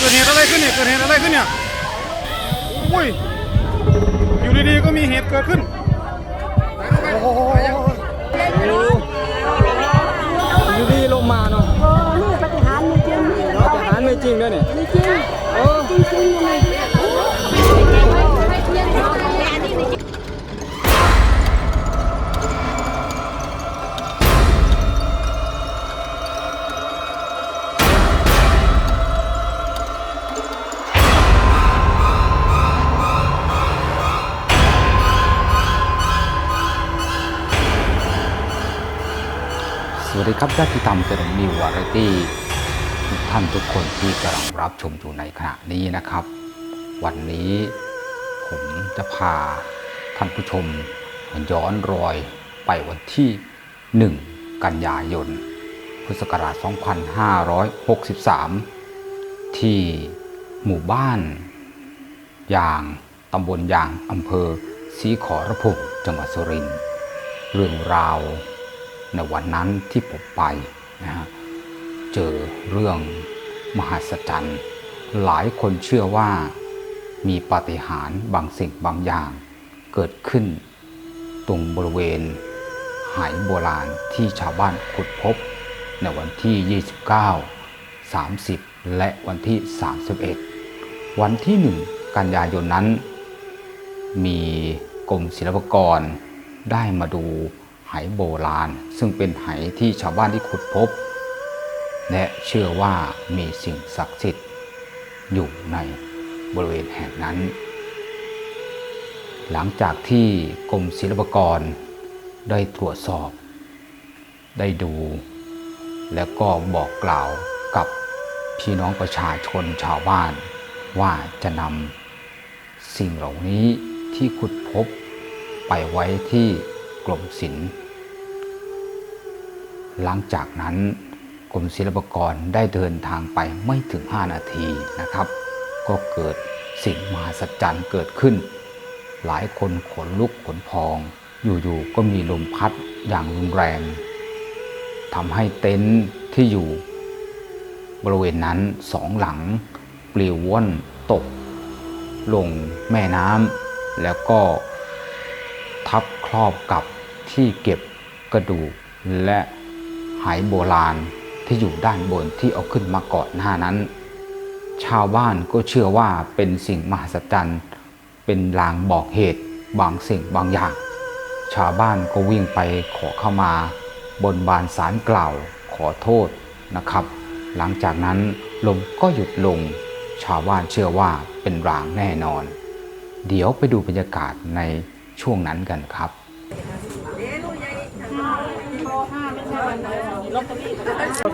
เกิดเหตุอะไรขึ้นเนี่ย เกิดเหตุอะไรขึ้นเนี่ยโอ้ย อยู่ดีๆ ก็มีเหตุเกิดขึ้น โอ้โหอยู่ดีลงมาเนาะเออนี่ปฏิหารไมีจริงปฏิหารไม่จริงด้วยเนี่ยมีจริงเออจริงจริงเลย วัสดีครับญาติธรรมเสนอนิววารตี้ทุกท่านทุกคนที่กำลังรับชมอยู่ในขณะนี้นะครับ วันนี้ผมจะพาท่านผู้ชมย้อนรอยไปวันที่ 1 กันยายน พุทธศักราช 2563 ที่หมู่บ้าน ยางตำบลยางอำเภอศรีขอรภูมิจังหวัดสุรินทร์เรื่องราว ในวันนั้นที่ผมไปนะฮะเจอเรื่องมหัศจรรย์ หลายคนเชื่อว่ามีปาฏิหาริย์บางสิ่งบางอย่าง เกิดขึ้น ตรงบริเวณ หายโบราณที่ชาวบ้านขุดพบ ในวันที่ 29 30 และวันที่ 31 วันที่ 1 กันยายนนั้น มีกรมศิลปากรได้มาดู ไหโบราณ ซึ่งเป็นไหที่ชาวบ้านที่ขุดพบ และเชื่อว่ามีสิ่งศักดิ์สิทธิ์อยู่ในบริเวณแห่งนั้น หลังจากที่กรมศิลปากรได้ตรวจสอบ ได้ดู แล้วก็บอกกล่าวกับพี่น้องประชาชนชาวบ้าน ว่าจะนำสิ่งเหล่านี้ที่ขุดพบไปไว้ที่กรมศิลป์ หลังจากนั้นกรมศิลปากรได้เดินทางไปไม่ถึง 5 นาทีนะครับ ก็เกิดสิ่งมหัศจรรย์เกิดขึ้น หลายคนขนลุกขนพอง อยู่ๆก็มีลมพัดอย่างรุนแรงทำให้เต็นท์ที่อยู่ บริเวณนั้นสองหลังปลิวว่อนตก ลงแม่น้ำแล้วก็ทับครอบกับที่เก็บกระดูกและ หายโบราณที่อยู่ด้านบนที่เอาขึ้นมาก่อนหน้านั้น ชาวบ้านก็เชื่อว่าเป็นสิ่งมหัศจรรย์ เป็นลางบอกเหตุบางสิ่งบางอย่าง ชาวบ้านก็วิ่งไปขอเข้ามา บนบานสารกล่าวขอโทษนะครับ หลังจากนั้นลมก็หยุดลง ชาวบ้านเชื่อว่าเป็นรางแน่นอน เดี๋ยวไปดูบรรยากาศในช่วงนั้นกันครับ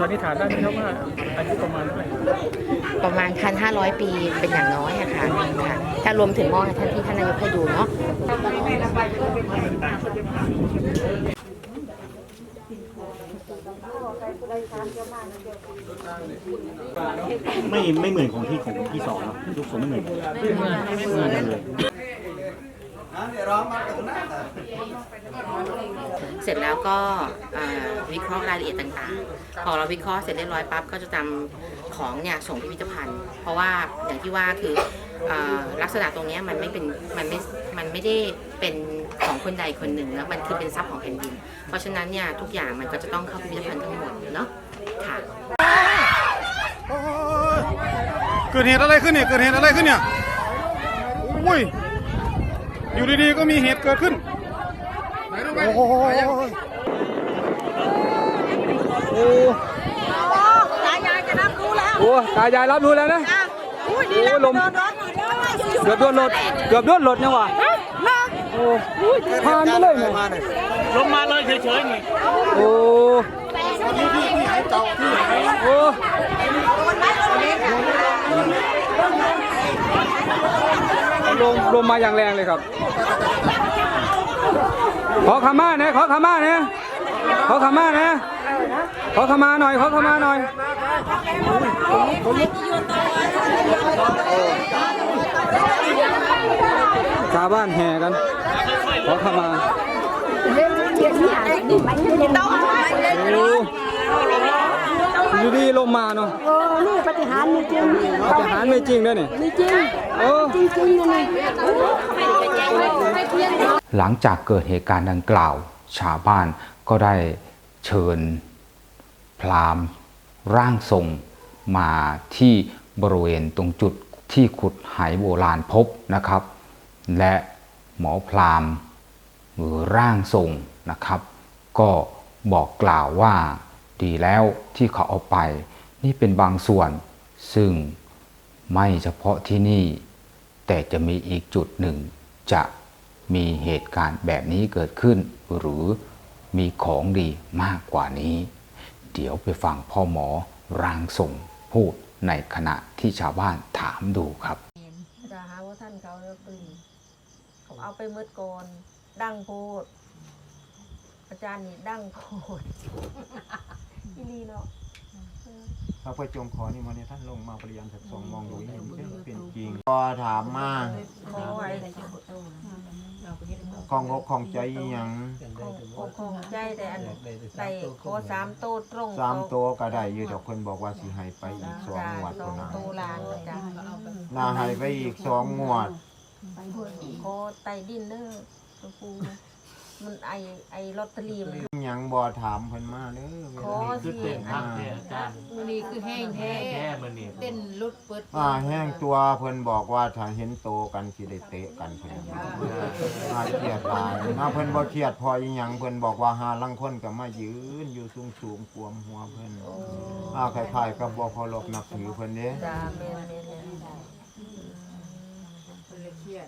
สันนิษฐานได้ไหมครับว่าอายุประมาณเท่าไหร่ประมาณ 1,500 ปีเป็นอย่างน้อยอะค่ะค่ะ ถ้ารวมถึงหม้อท่านที่ท่านนายกให้ดูเนาะไม่ไม่เหมือนของที่ของที่สองเนอะทุกส่วนไม่เหมือนกันไม่เหมือนกันเลย เสร็จแล้วก็วิเคราะห์รายละเอียดต่างๆ พอเราวิเคราะห์เสร็จเรียบร้อยปั๊บก็จะนำของเนี่ยส่งพิพิธภัณฑ์ เพราะว่าอย่างที่ว่าคือลักษณะตรงนี้มันไม่เป็นมันไม่มันไม่ได้เป็นของคนใดคนหนึ่งแล้วมันคือเป็นทรัพย์ของแผ่นดิน เพราะฉะนั้นเนี่ยทุกอย่างมันก็จะต้องเข้าพิพิธภัณฑ์ทั้งหมดเนาะค่ะเกิดเหตุอะไรขึ้นเนี่ยเกิดเหตุอะไรขึ้นเนี่ยโอ้ย อยู่ดีๆก็มีเหตุเกิดขึ้น โอ้โหโอ้ตายายจะรับรู้แล้วโหตายายรับรู้แล้วนะอุ้ยดีแล้วโอ้ลมเกือบโดนรถเกือบโดนรถเนี่ยว่ะโอ้ผ่านไปเลยเนี่ยลงมาเลยเฉยๆนี่โอ้โอ้ ลมลมมาอย่างแรงเลยครับ ขอขมาเนี่ยขอขมาเนี่ยขอขมาเนี่ยขอขมาหน่อยขอขมาหน่อยชาวบ้านแห่กัน ขอขมาโอ้ อยู่ดีลมมาเนาะเออนี่ปฏิหารย์มีจริงปฏิหารย์ไม่จริงด้วยนี่มีจริงเออจริงจริงๆเลยหลังจากเกิดเหตุการณ์ดังกล่าว ชาวบ้านก็ได้เชิญ พราหมณ์ร่างทรงมาที่บริเวณตรงจุดที่ขุดไหโบราณพบนะครับ และหมอพราหมณ์หรือร่างทรงนะครับ ก็บอกกล่าวว่า ดีแล้วที่เขาเอาไป นี่เป็นบางส่วน ซึ่งไม่เฉพาะที่นี่ แต่จะมีอีกจุดหนึ่ง จะมีเหตุการณ์แบบนี้เกิดขึ้น หรือมีของดีมากกว่านี้ เดี๋ยวไปฟังพ่อหมอร่างทรงพูดในขณะที่ชาวบ้านถามดูครับจะหาว่าท่านเขาเลิกปืนเขาเอาไปมืดก่อนดังโพดอาจารย์นี่ดังโพด อีนีเนาะพระพุทธจงขอนี่มาเนี่ยท่านลงมาปริยันสักสองมองดูนี่เป็นจริงพอถามมาขอไว้ของอกของใจอิหยังของอกของใจแต่อันใส่ขอสามโตตรงสามตัวก็ได้อยู่ดอกคนบอกว่าสิให้ไปอีกสองจ้างวดสอเท่างนั้นโตลางนะจ้ะน่าให้ไปอีกสองงวด ขอไตดินเนอร์ตัวปู มันไอไอลอตเตอรี่มันอิหยังบ่ถามเพิ่นมาเด้อขอสิอ่ามันนี่คือแห้งแท้แท้มันนี่เต้นรุดเปิดอ่าแห้งตัวเพิ่นบอกว่าถ้าเห็นโตกันสิได้เตะกันเพิ่นอ่าเครียดหลายน่าเพิ่นบ่เครียดพออีหยังเพิ่นบอกว่าหาลังคนก็มายืนอยู่สูงๆกวมหัวเพิ่นอ่าคล้ายๆกับบ่เคารพนับถือเพิ่นเด้จ้าแม่นแม่นแม่น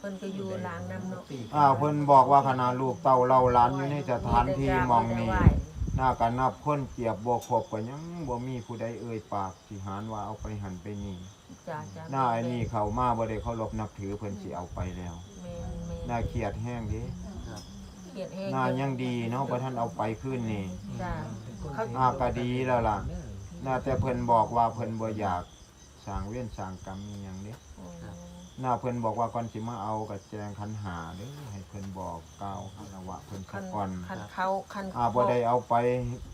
เพิ่นก็อยู่ลางน้ำเนาะอ่าเพิ่นบอกว่าขณะลูกเต้าเล่าหล้านอยู่ในสถานที่หมองนี้น่ากันนับคนเจียบบ่ครบก็ยังบ่มีผู้ใดเอ่ยปากสิหานว่าเอาไปหันไปนี่ จ้าจ้าหน้าไอ้นี่เข้ามาบ่ได้เคารพนับถือเพิ่นสิเอาไปแล้ว แม่นแม่นน่าเครียดแห้งเดิเขียดแห้งหน้ายังดีเนาะบ่ทันเอาไปคืนนี่ จ้าเขาอ่าก็ดีแล้วล่ะ น่าแต่เพิ่นบอกว่าเพิ่นบ่อยากสร้างเวรสร้างกรรมอีหยังเด้โอ้น่าเพิ่นบอกว่าก่อนสิมาเอาก็แจงขันหาเด้อให้เพิ่นบอกกล่าวคารวะเพิ่นคัซะนก่อนคันเขาคันอ่าบ่ได้เอาไป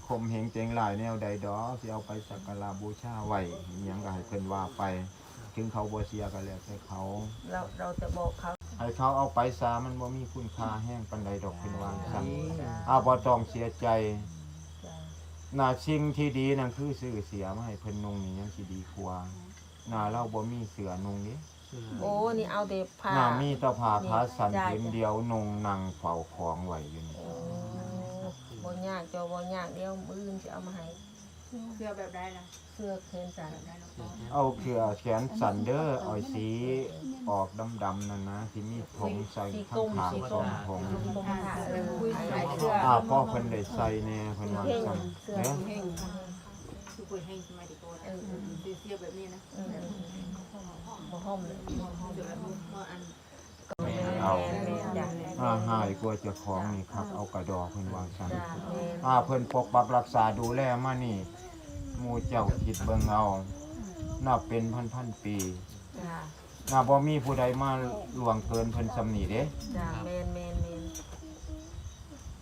ข่มเหงเจงหลายแนวใดดอกสิเอาไปสักการะบูชาไว้อิหยังก็ให้เพิ่นว่าไป ถึงเขาบ่เสียก็แล้วแต่เขา เราเราจะบอกเขาให้เขาเอาไปซามันบ่มีคุณค่าแห้งปานใดดอกเพิ่นว่าซั่นอ่าบ่ต้องเสียใจจ้าน่าสิ่งที่ดีนั่นคือซื้อเสียมาให้เพิ่นนุ่งนี่ยังสิดีกว่าน่าเราบ่มีเสื้อนุ่งนี่ โอ้นี่เอาแต่ผ้าน่ามีแต่ผ้าขาสั้นจ้ะผืนเดียวนุ่งนั่งเฝ้าของไว้อยู่นี่โอ้บ่ยากจอบ่ยากเดี๋ยวมื้ออื่นสิเอามาให้เสื้อแบบได้นะเสื้อแขนสั้นเอาเครือแขนสันเด้อเอาสีออกดำๆนั่นนะที่มีผงใส่สีข้ากลงมทางสีสกลอมงผงกลมผ้าเออไอ้เสื้ออ่าพ่อเพิ่นได้ใส่แน่เพิ่นว่าซั่นเด้อแห้งคือคุยแห้งสมัยที่โกนเสื้อแบบนี้นะ อืมบ่ห่มเลยเดี๋ยวว่าอันเอาแม่นแม่นจ้ะอ่าหายกลัวเจ้าของนี่ครับ เอากระดอกเพิ่นว่าซั่นจ้ะแม่นอ่าเพิ่นปกปักรักษาดูแลมานี่หมู่เจ้าคิดเบิ่งเอานับเป็นพันๆปีจ้ะน่าบ่มีผู้ใดมาล่วงเกินเพิ่นสำนีเด้ จ้ะแม่นแม่นแม่น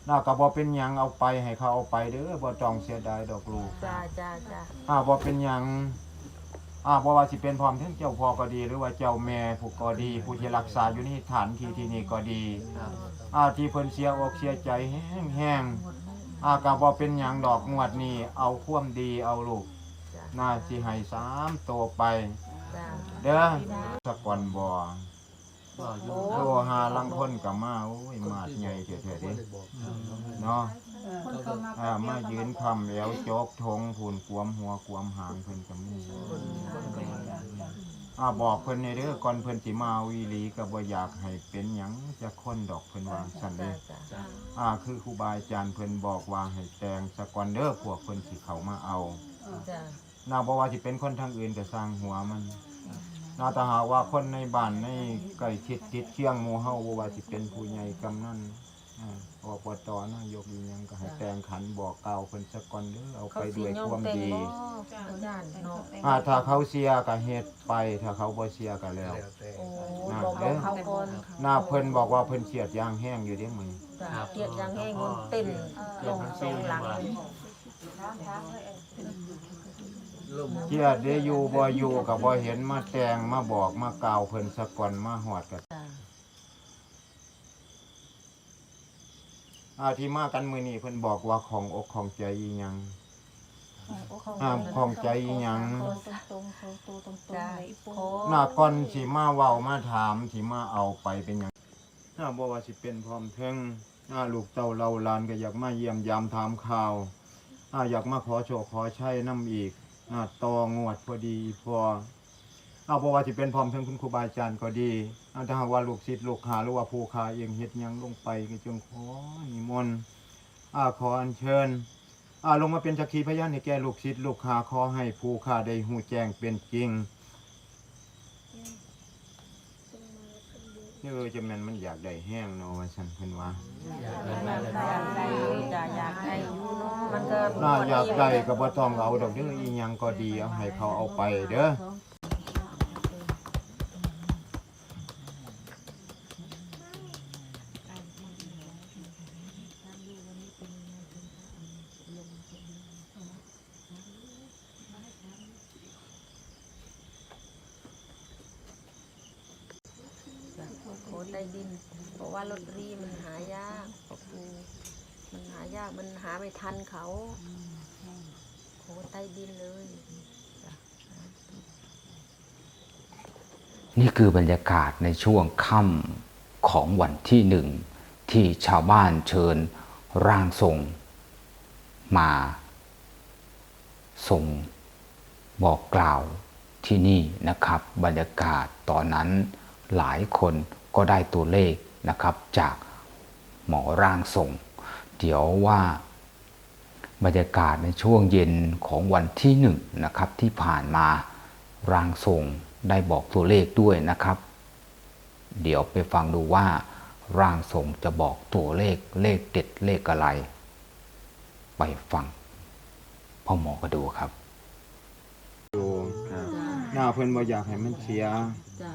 น่าก็บ่เป็นหยังเอาไปให้เขาเอาไปเด้อบ่ต้องเสียดายดอกลูกจ้ะจ้ะจ้ะอ่าบ่เป็นหยัง อ่าบ่ว่าสิเป็นพร้อมทั้งเจ้าพ่อก็ดี หรือว่าเจ้าแม่ผู้ก็ดี ผู้ที่รักษาอยู่นี่ฐานที่ที่นี่ก็ดีอ่าที่เพิ่นเสียอกเสียใจแห้งๆอ่าก็บ่เป็นหยังดอกงวดนี้เอาความดีเอาลูกจ้ะน่าสิให้สามโตวไปจ้ะเด้อสะก่อนบ่โอ้โทรหาลังคนก็มาโอ้ยมาดใหญ่แท้ๆเด้เนาะ อ่ามายืนคำแล้วโจกทงผูนกวมหัวกวมหางเพิ่นก็มีอ่าบอกเพิ่นในเด้อก่อนเพิ่นสิมาเอาอีหลีก็บ่อยากให้เป็นหยังจะคนดอกเพิ่นว่าซั่นเด้จ้ะจ้ะอ่าคือครูบาอาจารย์เพิ่นบอกว่าให้แต่งสะก่อนเด้อพวกเพิ่นสิเข้ามาเอาจ้ะนาบ่ว่าสิเป็นคนทางอื่นก็สร้างหัวมันนาถ้าหากว่าคนในบ้านในใกล้ชิดติดเคียงหมู่เฮาบ่ว่าสิเป็นผู้ใหญ่กำนัน อ่าอบตนายกอีหยังก็ให้แต่งขันบอกกล่าวเพิ่นสะก่อนเด้อเอาเขาไปสิด้วยยอคมวามแต่งดีบ่อาจารย์เนาะอ่าถ้าเขาเสียก็เฮ็ดไป ถ้าเขาบ่เสียก็แล้วโอ้บอกบอกเขาก่อนหน้าเพิ่นบอกว่าเพิ่นเสียดยางแห้งอยู่เด้มื้อนี้จ้ะเกลียดยังแห้งมันเต้นลงสองหลังเครียดเด้อยู่บ่อยู่ก็บ่เห็นมาแตงมาบอกมากล่าวเพิ่นสะก่อนมาฮอดกัน อาที่มากันมือนี้เพิ่นบอกว่าของอกของใจอีหยัง ห้ามของใจอีหยัง ตรงๆตรงๆตรงๆเลยโคหน้าก่อนสิมาเว้ามาถามสิมาเอาไปเป็นหยังถ้าบ่ว่าสิเป็นพร้อมเทิงถ้าลูกเต้าเราหลานก็อยากมาเยี่ยมยามถามข่าวถ้าอยากมาขอโชคขอชัยนํอีกอ่าต่องวดพอดีพอ เอาบ่ว่าสิเป็นพร้อมเทิงคุณครูบาอาจารย์ก็ดีอ่าถ้าหากว่าลูกศิษย์ลูกหาหรือว่าผู้ค้าเองเฮ็ดหยังลงไปก็จงขอนิมนต์อาขออัญเชิญอาลงมาเป็นสักขีพยานให้แก่ลูกศิษย์ลูกหาขอให้ผู้ข้าได้หูแจ้งเป็นจริงนี่เออจะแม่นมันอยากได้แห้งเนาะว่าฉันเพิ่นว่าอยากได้จะอยากได้อยู่เนาะมันก็น่าอยากได้ก็บ่ต้องเอาดอกเด้ออีหยังก็ดีเอาให้เขาเอาไปเด้อ โคใต้ดิน เพราะว่าลอตเตอรี่มันหายากปะปูมันหายากมันหาไม่ทันเขาโคใต้ดินเลย นี่คือบรรยากาศในช่วงค่ำของวันที่หนึ่ง ที่ชาวบ้านเชิญร่างทรง มาส่งบอกกล่าวที่นี่นะครับ บรรยากาศตอนนั้นหลายคนก็ได้ตัวเลขนะครับจากหมอร่างทรง เดี๋ยวว่าบรรยากาศในช่วงเย็นของวันที่หนึ่งนะครับที่ผ่านมาร่างทรงได้บอกตัวเลขด้วยนะครับ เดี๋ยวไปฟังดูว่า ร่างทรงจะบอกตัวเลขเลขเด็ดเลขอะไร ไปฟังพ่อหมอก็ดูครับดู หน้าเพิ่นบ่อยากให้มันเสีย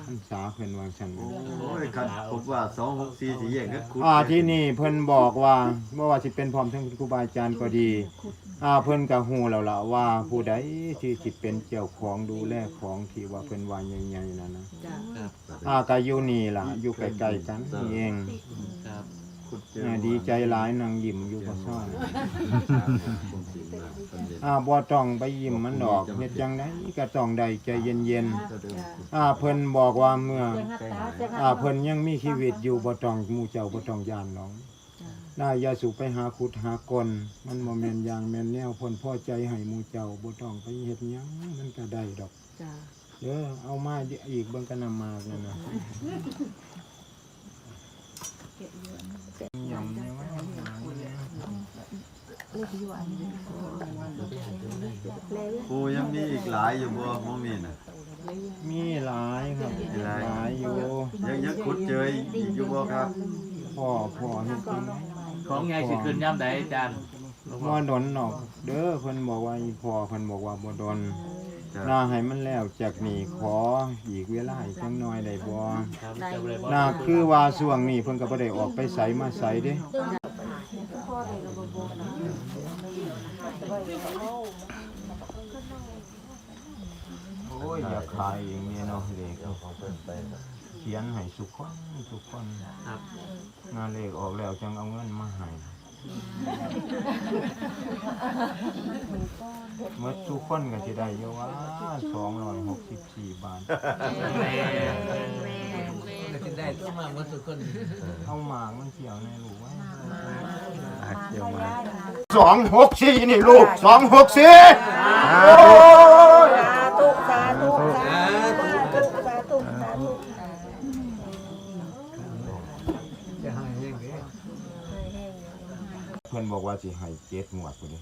พรรษาเพิ่นว่าซั่นโอ้ยคันผมว่าสองหกสี่สี่แยกก็คุดอ่าที่นี่เพิ่นบอกว่าบ่ว่าสิเป็นพร้อมทั้งครูบาอาจารย์ก็ดีอ่าเพิ่นก็ฮู้แล้วล่ะว่าผู้ใดที่สิเป็นเจ้าของดูแลของที่ว่าเพิ่นว่าใหญ่ๆนั่นนะอ่าก็อยู่นี่ล่ะอยู่ใกล้ๆกันนี่เองคุดเจอ่าดีใจหลายนางยิ้มอยู่บ่ซ่อนอ่าบ่ต้องไปยิ้มมันดอกเฮ็ดจังไดก็ต้องได้ใจเย็นๆอ่าเพิ่นบอกว่าเมื่ออ่าเพิ่นยังมีชีวิตอยู่บ่ต้องหมู่เจ้าบ่ต้องย่านหรอกน่าอย่าสุไปหาขุดหากลมันบ่แม่นอย่างแม่นแนวเพิ่นพอใจให้หมู่เจ้าบ่ต้องไปเฮ็ดหยังมันก็ได้ดอกเด้อเอามาอีกเบิ่งก็นำมานั่นน่ะยำเนี่ยว่า ครูยังมีอีกหลายอยู่บ่มอมีน่ะมีหลายครับมีหลายหลายอยู่ยังยังขุดเจออีกอยู่บ่ครับพ่อพ่อเฮ็ดจังไดของไงสิขึ้นย่ำใดอาจารย์บ่ดนดอก เด้อเพิ่นบอกว่าอีพ่อเพิ่นบอกว่าบ่ดนครับน่าให้มันแล้วจากนี้ขออีกเวลาอีกจังน้อยได้บ่ครับจะเลยบอกน่าคือว่าช่วงนี้เพิ่นก็บ่ได้ออกไปไสมาไสเด้ โอ้ยอย่าขายเองเนี่ยเนาะเลขเขียนให้ทุกคนทุกคนครับงานเลขออกแล้วจังเอาเงินมาให้ เมื่อทุกคนก็สิได้อยู่ว่า264บสี่บาทได้ต้องมาเมื่อสุดคนเอาหมากมันเกี่ยวในลูกไว้เกี่ยวมาสองหกสี่นี่ลูกสองหกสี่ ว่าสิให้เจ็ดงวดพุ่นเด้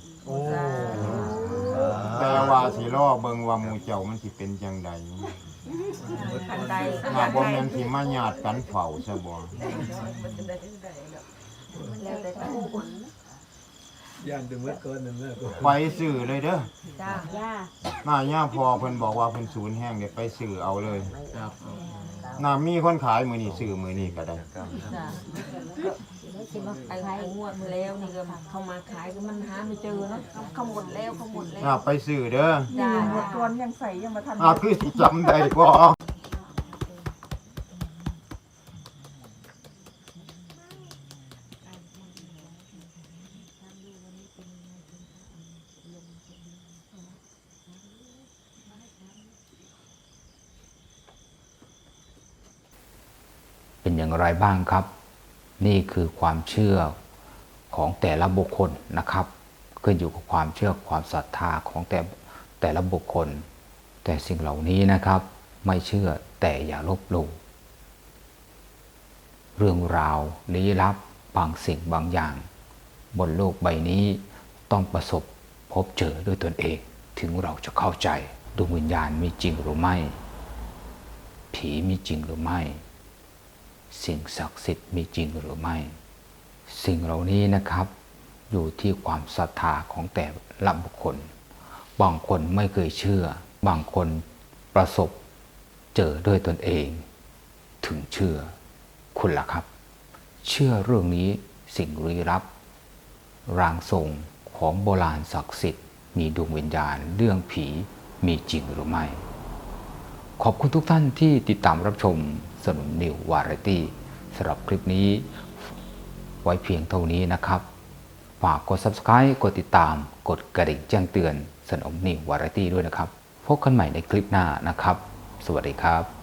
แต่ว่าสิรอเบิ่งว่าหมู่เจ้ามันสิเป็นจังใดอันใดถ้าบ่แม่นสิมาญาติกันเฝ้าซะบ่แล้วแต่ตาย่านดึงเมื่อก่อนนึงเมื่อก่อนไปซื้อเลยเด้อจ้าย่าหน้าย่าพอเพิ่นบอกว่าเพิ่นศูนย์แห้งเดี๋ยวไปซื้อเอาเลยครับน่ามีคนขายมื้อนี้ซื้อมื้อนี้ก็ได้ จ้า ไอ้ไอ้งวดมาแล้วนี่ก็เข้ามาขายก็มันหาไม่เจอเนาะเขาหมดแล้วเขาหมดแล้วอ่าไปซื้อเด้อจ้าหมดก่อนยังใส่ยังมาทันอ่าคือสิจำได้บ่เป็นอย่างไรบ้างครับ นี่คือความเชื่อของแต่ละบุคคลนะครับ ขึ้นอยู่กับความเชื่อความศรัทธาของแต่แต่ละบุคคล แต่สิ่งเหล่านี้นะครับ ไม่เชื่อแต่อย่าลบหลู่เรื่องราวลี้ลับบางสิ่งบางอย่าง บนโลกใบนี้ต้องประสบพบเจอด้วยตนเอง ถึงเราจะเข้าใจดวงวิญญาณมีจริงหรือไม่ ผีมีจริงหรือไม่ สิ่งศักดิ์สิทธิ์มีจริงหรือไม่ สิ่งเหล่านี้นะครับ อยู่ที่ความศรัทธาของแต่ละบุคคล บางคนไม่เคยเชื่อ บางคนประสบเจอด้วยตนเอง ถึงเชื่อ คุณล่ะครับ เชื่อเรื่องนี้สิ่งลี้ลับรางทรงของโบราณศักดิ์สิทธิ์ มีดวงวิญญาณเรื่องผีมีจริงหรือไม่ ขอบคุณทุกท่านที่ติดตามรับชม สนุนนิววาไรตี้สำหรับคลิปนี้ไว้เพียงเท่านี้นะครับ ฝากกด subscribe กดติดตาม กดกระดิ่งแจ้งเตือนสนมนิววาไรตี้ด้วยนะครับ พบกันใหม่ในคลิปหน้านะครับ สวัสดีครับ